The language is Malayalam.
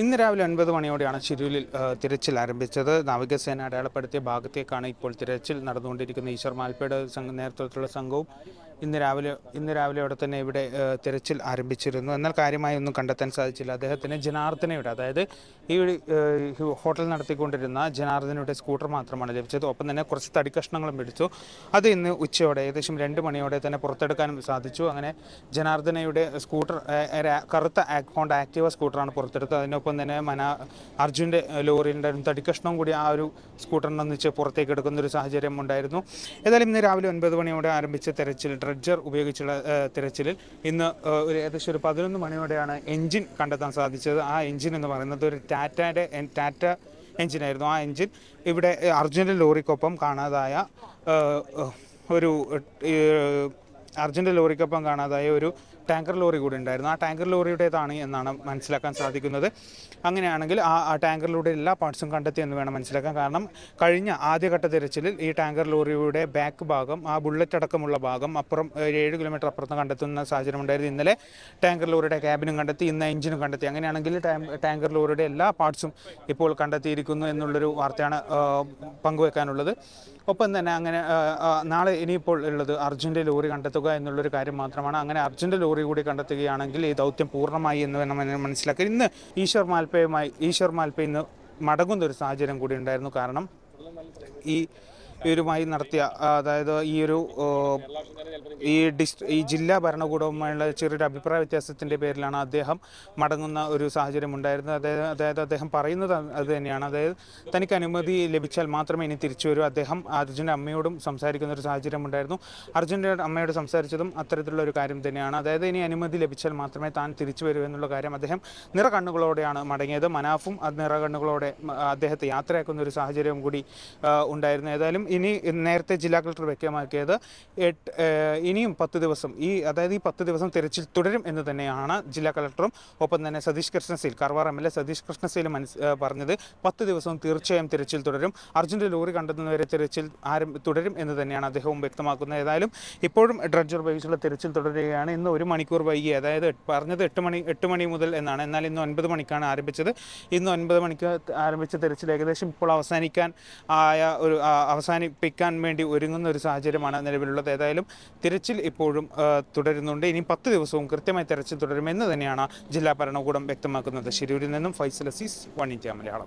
ഇന്ന് രാവിലെ ഒൻപത് മണിയോടെയാണ് ചിരൂലിൽ തിരച്ചിൽ ആരംഭിച്ചത്. നാവികസേന അടയാളപ്പെടുത്തിയ ഭാഗത്തേക്കാണ് ഇപ്പോൾ തിരച്ചിൽ നടന്നുകൊണ്ടിരിക്കുന്നത്. ഈശ്വർ മാൽപ്പേട് നേതൃത്വത്തിലുള്ള സംഘവും ഇന്ന് രാവിലെ ഇന്ന് രാവിലെ അവിടെ തന്നെ ഇവിടെ തിരച്ചിൽ ആരംഭിച്ചിരുന്നു. എന്നാൽ കാര്യമായി ഒന്നും കണ്ടെത്താൻ സാധിച്ചില്ല. അദ്ദേഹത്തിന് ജനാർദ്ദനയുടെ അതായത് ഈ ഹോട്ടൽ നടത്തിക്കൊണ്ടിരുന്ന ജനാർദ്ദനയുടെ സ്കൂട്ടർ മാത്രമാണ് ലഭിച്ചത്. ഒപ്പം തന്നെ കുറച്ച് തടിക്കഷ്ണങ്ങളും പിടിച്ചു. അത് ഇന്ന് ഉച്ചയോടെ ഏകദേശം രണ്ട് മണിയോടെ തന്നെ പുറത്തെടുക്കാനും സാധിച്ചു. അങ്ങനെ ജനാർദ്ദനയുടെ സ്കൂട്ടർ കറുത്ത ഹോണ്ട ആക്റ്റീവ സ്കൂട്ടറാണ് പുറത്തെടുത്തത്. അതിനൊപ്പം തന്നെ മന അർജുന്റെ ലോറിയുടെ തടിക്കഷ്ണവും തടിക്കഷ്ണം കൂടി ആ ഒരു സ്കൂട്ടറിനൊന്നിച്ച് പുറത്തേക്ക് എടുക്കുന്ന ഒരു സാഹചര്യം ഉണ്ടായിരുന്നു. ഏതായാലും ഇന്ന് രാവിലെ ഒൻപത് മണിയോടെ ആരംഭിച്ച തെരച്ചിൽ ഡ്രഡ്ജർ ഉപയോഗിച്ചുള്ള തിരച്ചിലിൽ ഇന്ന് ഒരു ഏകദേശം ഒരു പതിനൊന്ന് മണിയോടെയാണ് എഞ്ചിൻ കണ്ടെത്താൻ സാധിച്ചത്. ആ എഞ്ചിൻ എന്ന് പറയുന്നത് ഒരു ടാറ്റയുടെ ടാറ്റ എഞ്ചിനായിരുന്നു ആ എഞ്ചിൻ ഇവിടെ അർജുന്റെ ലോറിക്കൊപ്പം കാണാതായ ഒരു ഏ, അർജുന്റെ ലോറിക്കൊപ്പം കാണാതായ ഒരു ടാങ്കർ ലോറി കൂടി ഉണ്ടായിരുന്നു. ആ ടാങ്കർ ലോറിയുടേതാണ് എന്നാണ് മനസ്സിലാക്കാൻ സാധിക്കുന്നത്. അങ്ങനെയാണെങ്കിൽ ആ ടാങ്കർ എല്ലാ പാർട്സും കണ്ടെത്തി എന്ന് വേണം മനസ്സിലാക്കാൻ. കാരണം കഴിഞ്ഞ ആദ്യഘട്ട തിരച്ചിലിൽ ഈ ടാങ്കർ ലോറിയുടെ ബാക്ക് ഭാഗം ആ ബുള്ളറ്റ് അടക്കമുള്ള ഭാഗം അപ്പുറം ഏഴ് കിലോമീറ്റർ അപ്പുറത്ത് കണ്ടെത്തുന്ന സാഹചര്യം ഉണ്ടായിരുന്നു. ഇന്നലെ ടാങ്കർ ലോറിയുടെ ക്യാബിനും കണ്ടെത്തി ഇന്ന് എഞ്ചിനും കണ്ടെത്തി. അങ്ങനെയാണെങ്കിൽ ടാങ്കർ ലോറിയുടെ എല്ലാ പാർട്സും ഇപ്പോൾ കണ്ടെത്തിയിരിക്കുന്നു എന്നുള്ളൊരു വാർത്തയാണ് പങ്കുവെക്കാനുള്ളത്. ഒപ്പം തന്നെ അങ്ങനെ നാളെ ഇനിയിപ്പോൾ ഉള്ളത് അർജുന്റെ ലോറി കണ്ടെത്തുക എന്നുള്ളൊരു കാര്യം മാത്രമാണ്. അങ്ങനെ അർജുന്റെ ലോറി കൂടി കണ്ടെത്തുകയാണെങ്കിൽ ഈ ദൗത്യം പൂർണമായി എന്ന് വേണം മനസ്സിലാക്കുക ഇന്ന് ഈശ്വർ മാൽപ്പയുമായി ഈശ്വർ മാൽപ്പ ഇന്ന് മടങ്ങുന്ന ഒരു സാഹചര്യം കൂടി ഉണ്ടായിരുന്നു. കാരണം ഈ ഇവരുമായി നടത്തിയ അതായത് ഈ ഒരു ഈ ഡിസ് ഈ ജില്ലാ ഭരണകൂടവുമായുള്ള ചെറിയൊരു അഭിപ്രായ വ്യത്യാസത്തിന്റെ പേരിലാണ് അദ്ദേഹം മടങ്ങുന്ന ഒരു സാഹചര്യം ഉണ്ടായിരുന്നത്. അതായത് അതായത് അദ്ദേഹം പറയുന്നത് അത് തന്നെയാണ്. അതായത് തനിക്ക് അനുമതി ലഭിച്ചാൽ മാത്രമേ ഇനി തിരിച്ചു വരൂ. അദ്ദേഹം അർജുന്റെ അമ്മയോടും സംസാരിക്കുന്ന ഒരു സാഹചര്യം ഉണ്ടായിരുന്നു. അർജുന്റെ അമ്മയോട് സംസാരിച്ചതും അത്തരത്തിലുള്ള ഒരു കാര്യം തന്നെയാണ്. അതായത് ഇനി അനുമതി ലഭിച്ചാൽ മാത്രമേ താൻ തിരിച്ചു വരൂ എന്നുള്ള കാര്യം അദ്ദേഹം നിറ കണ്ണുകളോടെയാണ് മടങ്ങിയത്. മനാഫും നിറകണ്ണുകളോടെ കണ്ണുകളോടെ അദ്ദേഹത്തെ യാത്രയാക്കുന്ന ഒരു സാഹചര്യം കൂടി ഉണ്ടായിരുന്നു. ഏതായാലും ഇനി നേരത്തെ ജില്ലാ കളക്ടർ വ്യക്തമാക്കിയത് എട്ട് ഇനിയും പത്ത് ദിവസം ഈ അതായത് ഈ പത്ത് ദിവസം തിരച്ചിൽ തുടരും എന്ന് തന്നെയാണ് ജില്ലാ കളക്ടറും ഒപ്പം തന്നെ Satish Krishna Sail Karwar M L A Satish കൃഷ്ണസേലും മനസ് പറഞ്ഞത് പത്ത് ദിവസവും തീർച്ചയായും തിരച്ചിൽ തുടരും. അർജുന്റെ ലോറി കണ്ടെത്തുന്നവരെ തിരച്ചിൽ ആരം തുടരും എന്ന് തന്നെയാണ് അദ്ദേഹവും വ്യക്തമാക്കുന്നത്. ഏതായാലും ഇപ്പോഴും ഡ്രഡ്ജർ ഉപയോഗിച്ചുള്ള തിരച്ചിൽ തുടരുകയാണ്. ഇന്ന് ഒരു മണിക്കൂർ വൈകി അതായത് പറഞ്ഞത് എട്ട് മണി എട്ട് മണി മുതൽ എന്നാണ്. എന്നാൽ ഇന്ന് ഒൻപത് മണിക്കാണ് ആരംഭിച്ചത്. ഇന്ന് ഒൻപത് മണിക്ക് ആരംഭിച്ച തിരച്ചിൽ ഏകദേശം ഇപ്പോൾ അവസാനിക്കാൻ ആയ ഒരു ആ, അവസാനിപ്പിക്കാൻ വേണ്ടി ഒരുങ്ങുന്ന ഒരു സാഹചര്യമാണ് നിലവിലുള്ളത്. ഏതായാലും തിരച്ചിൽ ഇപ്പോഴും തുടരുന്നുണ്ട്. ഇനി പത്ത് ദിവസവും കൃത്യമായി തിരച്ചിൽ തുടരുമെന്ന് തന്നെയാണ് ജില്ലാ ഭരണകൂടം വ്യക്തമാക്കുന്നത്. ശിരൂരിൽ നിന്നും ഫൈസൽ അസീസ് വൺ ഇന്ത്യ മലയാളം.